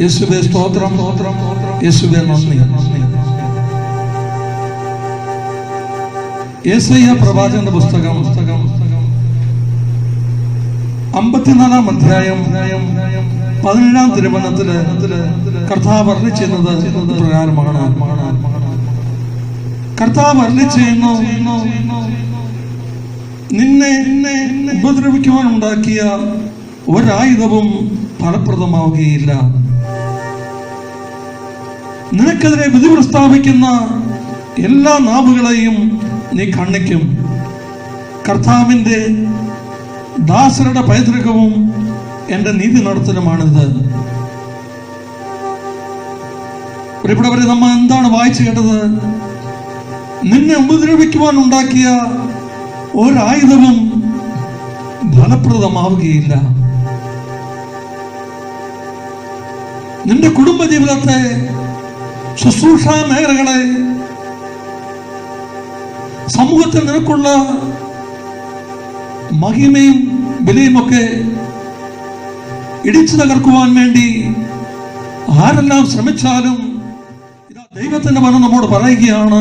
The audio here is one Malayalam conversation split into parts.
യേശുവേ യേശുവേ പ്രവാചകന്റെ പുസ്തകം. അമ്പത്തിനാലാം അധ്യായം പതിനേഴാം തിരുമണത്തിൽ കർത്താവ് ചെയ്യുന്നത് പ്രകാരമാണ് കർത്താവ് ചെയ്യുന്നു നിന്നെ ഉപദ്രവിക്കുവാൻ ഉണ്ടാക്കിയ ഒരായുധവും ഫലപ്രദമാവുകയില്ല. നിനക്കെതിരെ വിധി പ്രസ്താവിക്കുന്ന എല്ലാ നാവുകളെയും നീ കണ്ണിക്കും കർത്താവിന്റെ ദാസരുടെ പൈതൃകവും എന്റെ നീതി നടത്തലുമാണിത്. പ്രിയപ്പെട്ടവരെ നമ്മൾ എന്താണ് വായിച്ചു കേട്ടത്? നിന്നെ ഉപദ്രവിക്കുവാൻ ഉണ്ടാക്കിയ ഒരായുധവും ഫലപ്രദമാവുകയില്ല. നിന്റെ കുടുംബ ജീവിതത്തെ ശുശ്രൂഷ മേഖലകളെ സമൂഹത്തിൽ നിനക്കുള്ള മഹിമയും വിലയുമൊക്കെ ഇടിച്ചു തകർക്കുവാൻ വേണ്ടി ആരെല്ലാം ശ്രമിച്ചാലും ഇതാ ദൈവത്തിന്റെ മനം നമ്മോട് പറയുകയാണ്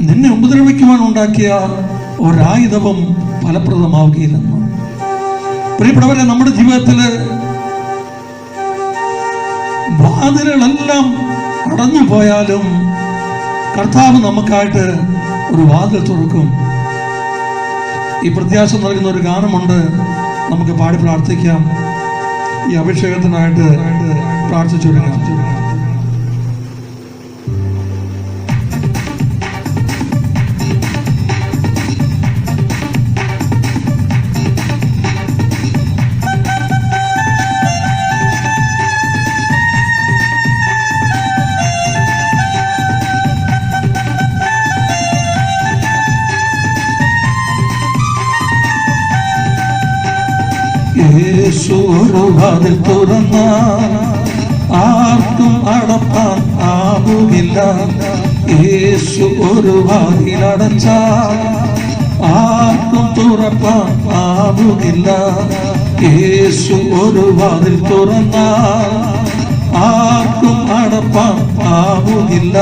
നിന്നെ ഉപദ്രവിക്കുവാൻ ഉണ്ടാക്കിയ ഒരായുധവും ഫലപ്രദമാവുകയില്ലെന്ന്. പ്രിയപ്പെട്ടവരെ നമ്മുടെ ജീവിതത്തിൽ വാതിലുകളെല്ലാം അടഞ്ഞു പോയാലും കർത്താവ് നമുക്കായിട്ട് ഒരു വാതിൽ തുറക്കും. ഈ പ്രത്യാശ നൽകുന്ന ഒരു ഗാനമുണ്ട്. നമുക്ക് പാടി പ്രാർത്ഥിക്കാം. ഈ അഭിഷേകത്തിനായിട്ട് പ്രാർത്ഥിച്ചൊരുങ്ങാം യേശു ഒരു വാതിൽ തുറന്ന ആർക്കും അടപ്പാൻ ആവുകില്ല യേശു ഒരു വാതിൽ അടച്ച ആർക്കും തുറപ്പാൻ ആവുകില്ല യേശു ഒരു വാതിൽ തുറന്ന ആർക്കും അടപ്പാൻ ആവുകില്ല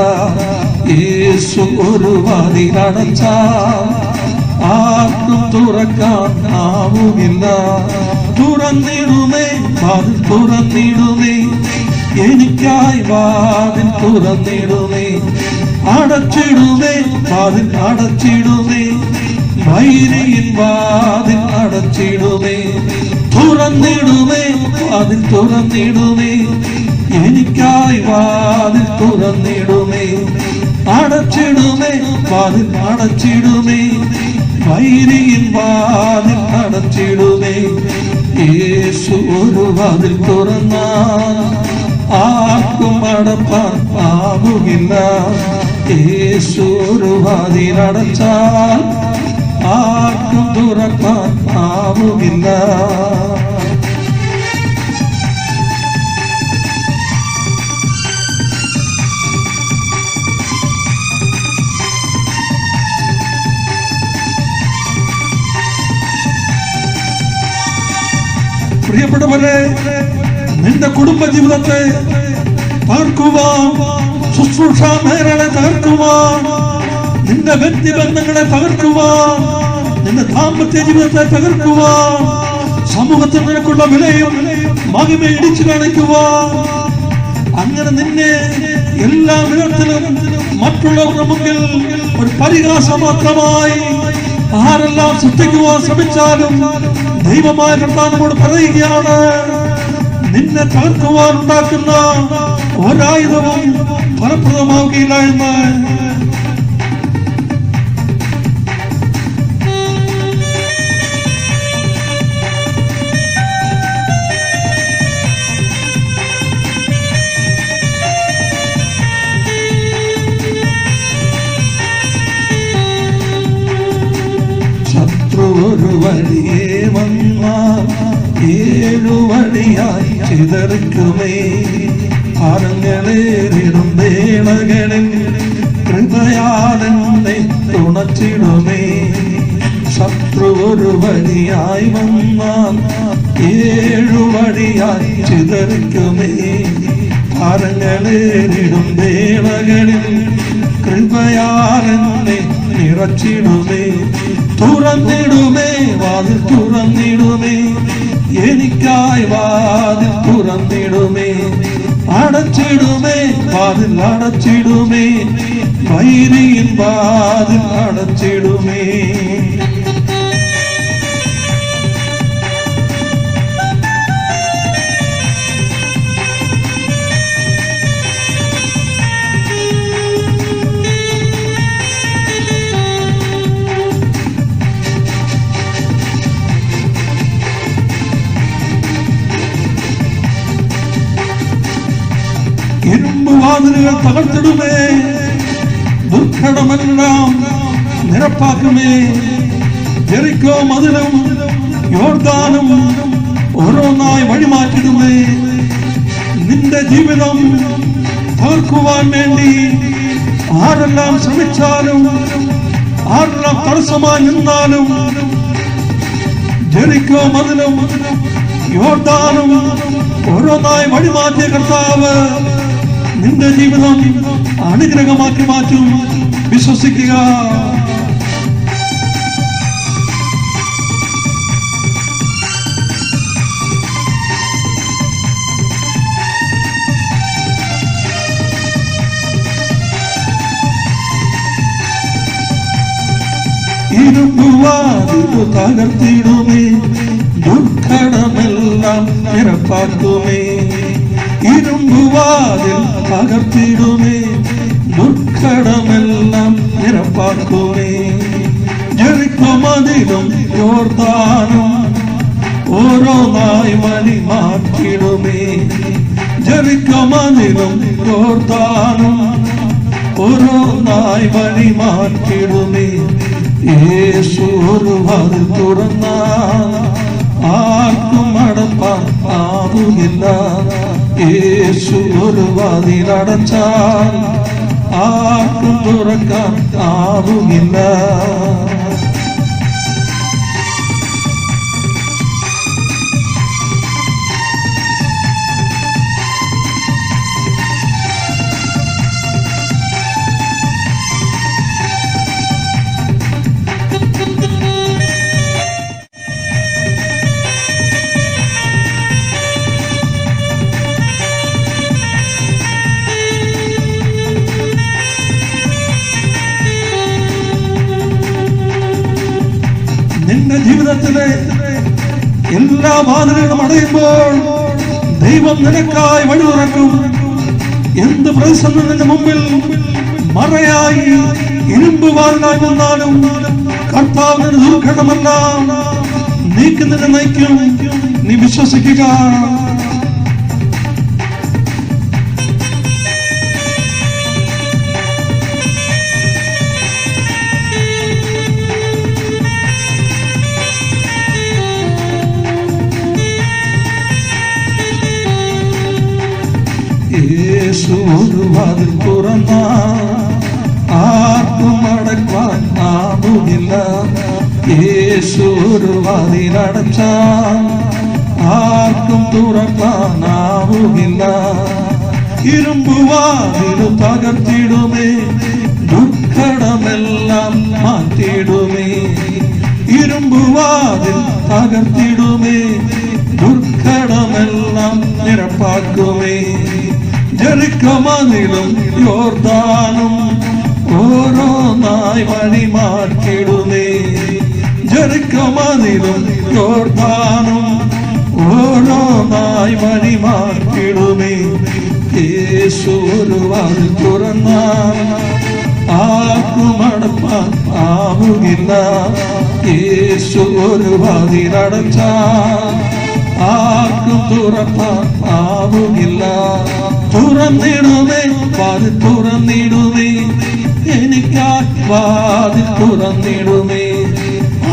യേശു ഒരു വാതിൽ അടച്ച ആർക്കും തുറക്കാൻ ആവുമില്ല തുറന്നിടുമേ വാതിൽ തുറന്നിടുമേ. എനിക്കായി വാതിൽ തുറന്നിടുമേ. അടച്ചിടുമേ വാതിൽ അടച്ചിടുമേ. വൈരിയിൽ വാതിൽ അടച്ചിടുമേ. തുറന്നിടുമേ വാതിൽ തുറന്നിടുമേ. എനിക്കായി വാതിൽ തുറന്നിടുമേ. അടച്ചിടുമേ വാതിൽ അടച്ചിടുമേ. വൈരിയിൽ വാതിൽ അടച്ചിടുമേ യേശു ഒരു വാതിൽ തുറന്നാൽ ആർക്കും അടപ്പാൻ ആവുകില്ല യേശു ഒരു വാതിൽ അടച്ചാൽ ആർക്കും തുറക്കാൻ ആവുകില്ല പ്രിയപ്പെട്ടവരെ നിന്റെ കുടുംബ ജീവിതത്തെ തകർക്കുവാൻ ശുശ്രൂഷ മേഖലകളെ തകർക്കുവാൻ നിന്റെ വ്യക്തിബന്ധങ്ങളെ തകർക്കുവാൻ നിന്റെ ദാമ്പത്യ ജീവിതത്തെ തകർക്കുവാൻ സമൂഹത്തിൽ നിനക്കുള്ള വിലയും മഹിമ ഇടിച്ചു കാണിക്കുവാൻ അങ്ങനെ നിന്നെ എല്ലാ വിധത്തിലും മറ്റുള്ളവരുടെ മുമ്പിൽ ഒരു പരിഹാസം മാത്രമായി ആരെല്ലാം സൃഷ്ടിക്കുവാൻ ശ്രമിച്ചാലും ദൈവമായ കർത്താവിനോട് പറയുകയാണ് നിന്നെ തകർക്കുവാൻ ഉണ്ടാക്കുന്ന ഒരായുധവും ഫലപ്രദമാവുകയില്ല എന്ന്. ഒരു വഴിയേ വന്നാൽ ഏഴു വഴിയായി ചിതറിക്കുമേ. അരങ്ങളേറിടും വേളകളിൽ കൃപയാലെന്നെ തുണച്ചിടുമേ. ശത്രു ഒരു വഴിയായി വന്നാൽ ഏഴുവഴിയായി ചിതറിക്കുമേ. അരങ്ങളേറിടും വേളകളിൽ കൃപയാലെന്നെ നിറച്ചിടുമേ. തുറന്നിടുമേ വാതിൽ തുറന്നിടുമേ. എനിക്കായി വാതിൽ തുറന്നിടുമേ. അടച്ചിടുമേ വാതിൽ അടച്ചിടുമേ. വൈരിയിൽ വാതിൽ അടച്ചിടുമേ. വാതിലുകൾ തകർത്തിടുമേ. ദുർഘടമെല്ലാം നിരപ്പാക്കുമേ. ജെറിക്കോ മതിലും യോർദാനും ഓരോന്നായി വഴിമാറ്റിടുമേ. നിന്റെ ജീവിതം തോൽക്കുവാൻ വേണ്ടി ആരെല്ലാം ശ്രമിച്ചാലും ആരെല്ലാം തടസ്സമായി നിന്നാലും ജെറിക്കോ മതിലും യോർദാനും ഓരോന്നായി വഴിമാറ്റിയ കർത്താവ് നിന്റെ ജീവിതം അനുഗ്രഹമാക്കി മാറ്റും. വിശ്വസിക്കുക. ഇരുമ്പുവാതിരു തകർത്തിടുമേ. ദുർഘടമെല്ലാം നിരപ്പാക്കുമേ ഇരുമ്പുവാതിൽ തകർത്തിടുമേ ദുർഘടമെല്ലാം നിരപ്പാക്കുമേ ജനിക്കുമതിലും യോർദാനും ഓരോന്നായി വഴി മാറ്റിടുമേ ജനിക്കുമതിലും യോർദാനും ഓരോന്നായി വഴി മാറ്റിടുമേ യേശു ഒരു വാതിൽ തുറന്ന ആർക്കും അടപ്പാൻ ആവുകില്ല യേശു ഒരു വാതിൽ അടച്ചാൽ ആർക്കും തുറക്കാൻ ആവുകില്ല ജീവിതത്തിലെ എല്ലാ വാതിലുകളും അടയുമ്പോൾ ദൈവം നിനക്കായി വഴി തുറക്കും എന്ത് പ്രതിസന്ധി നിന്റെ മുമ്പിൽ മറയായി ഇരുമ്പ് വാറിനായി വന്നാലും കർത്താവിന് ദുർഘടമല്ല. നീക്കി നിന്നെ നയിക്കും. നീ വിശ്വസിക്കുക. തുറന്ന ആർക്കും അടയ്ക്കാൻ ആവുകില്ല യേശു ഒരു വാതിൽ അടച്ച ആർക്കും തുറക്കാൻ ആവുകില്ല ഇരുമ്പ് വാതിൽ തകർത്തിടുമേ ദുഃഖടമെല്ലാം മാറ്റിടുമേ ഇരുമ്പ് വാതിൽ തകർത്തിടുമേ ദുർഘടമെല്ലാം നിരപ്പാക്കുമേ ജെറിക്കമതിലും യോർദാനും ഓരോന്നായി വഴി മാറ്റിടുമേ ജെറിക്കമതിലും യോർദാനും ഓരോന്നായി വഴി മാറ്റിടുമേ യേശു ഒരു വാതിൽ ആവുകില്ല. യേശു ഒരു വാതിൽ അടച്ചാൽ ആർക്കും തുറപ്പാൻ തുറന്നിടുമേ വാതിൽ തുറന്നിടുമേ എനിക്കായി വാതിൽ തുറന്നിടുമേ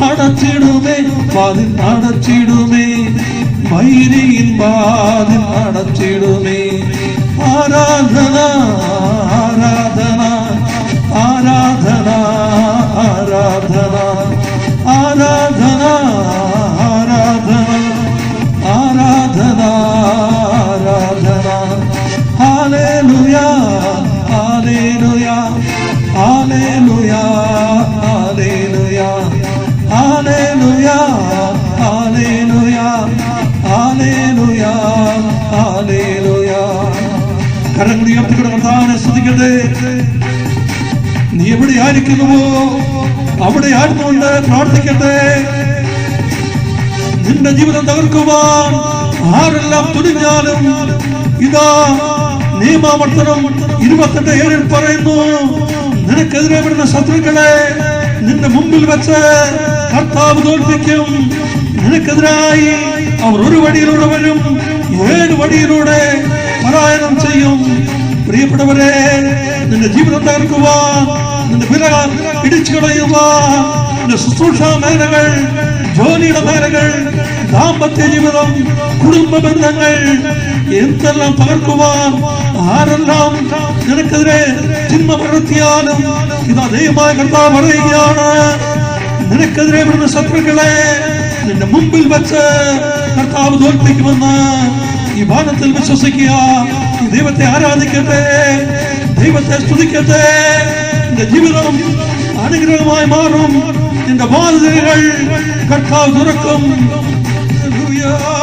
അടച്ചിടുമേ വാതിൽ അടച്ചിടുമേ വൈരിയിൽ വാതിൽ അടച്ചിടുമേ ആരാധന ആരാധന ആരാധന ആരാധന ആരാധന. Hallelujah, Hallelujah, Hallelujah, Hallelujah, Hallelujah, Hallelujah. കരങ്ങൾ ഉയർത്തിക്കൊണ്ട് നീ എവിടെ ആയിരിക്കുന്നുവോ? അവിടെ ആയിരുന്നുകൊണ്ട് പ്രാർത്ഥിക്കട്ടെ. നിന്റെ ജീവിതം തകർക്കുവാൻ ആരെല്ലാം തുനിഞ്ഞാലും ഇതാ നിയമാവർത്തനം ഇരുപത്തെട്ട് ഏഴിൽ പറയുന്നു നിനക്കെതിരെ വരുന്ന ശത്രുക്കളെ നിന്റെ മുമ്പിൽ വെച്ച് കർത്താവ് തോൽപ്പിക്കും. നിനക്കെതിരായി അവർ ഒരു വഴിയിലൂടെ വരും. ഏഴ് വഴിയിലൂടെ പലായനം ചെയ്യും. പ്രിയപ്പെട്ടവരെ നിന്റെ ജീവിതം തകർക്കുക നിന്റെ വില ഇടിച്ചു കളയുക നിന്റെ ശുശ്രൂഷ മേഖലകൾ ജോലിയുടെ മേഖലകൾ ദാമ്പത്യ ജീവിതം കുടുംബ ബന്ധങ്ങൾ എന്തെല്ലാം തകർക്കുവാൻ ആരെല്ലാം നിനക്കെതിരെ ചിന്മ പകർത്തിയാലും ഇതാ ദൈവമായ കർത്താവ് പറയുകയാണ് നിനക്കെതിരെ വരുന്ന ശത്രുക്കളെ നിന്റെ മുമ്പിൽ വെച്ച് കർത്താവ് തോൽപ്പിക്കുമെന്ന് ഈ ഭാഗത്തിൽ വിശ്വസിക്കുക ഈ ദൈവത്തെ ആരാധിക്കട്ടെ ദൈവത്തെ സ്തുതിക്കട്ടെ നിന്റെ ജീവിതം അനുഗ്രഹമായി മാറും നിന്റെ ബാധ്യതകൾ കർത്താവ് തുറക്കും Hallelujah.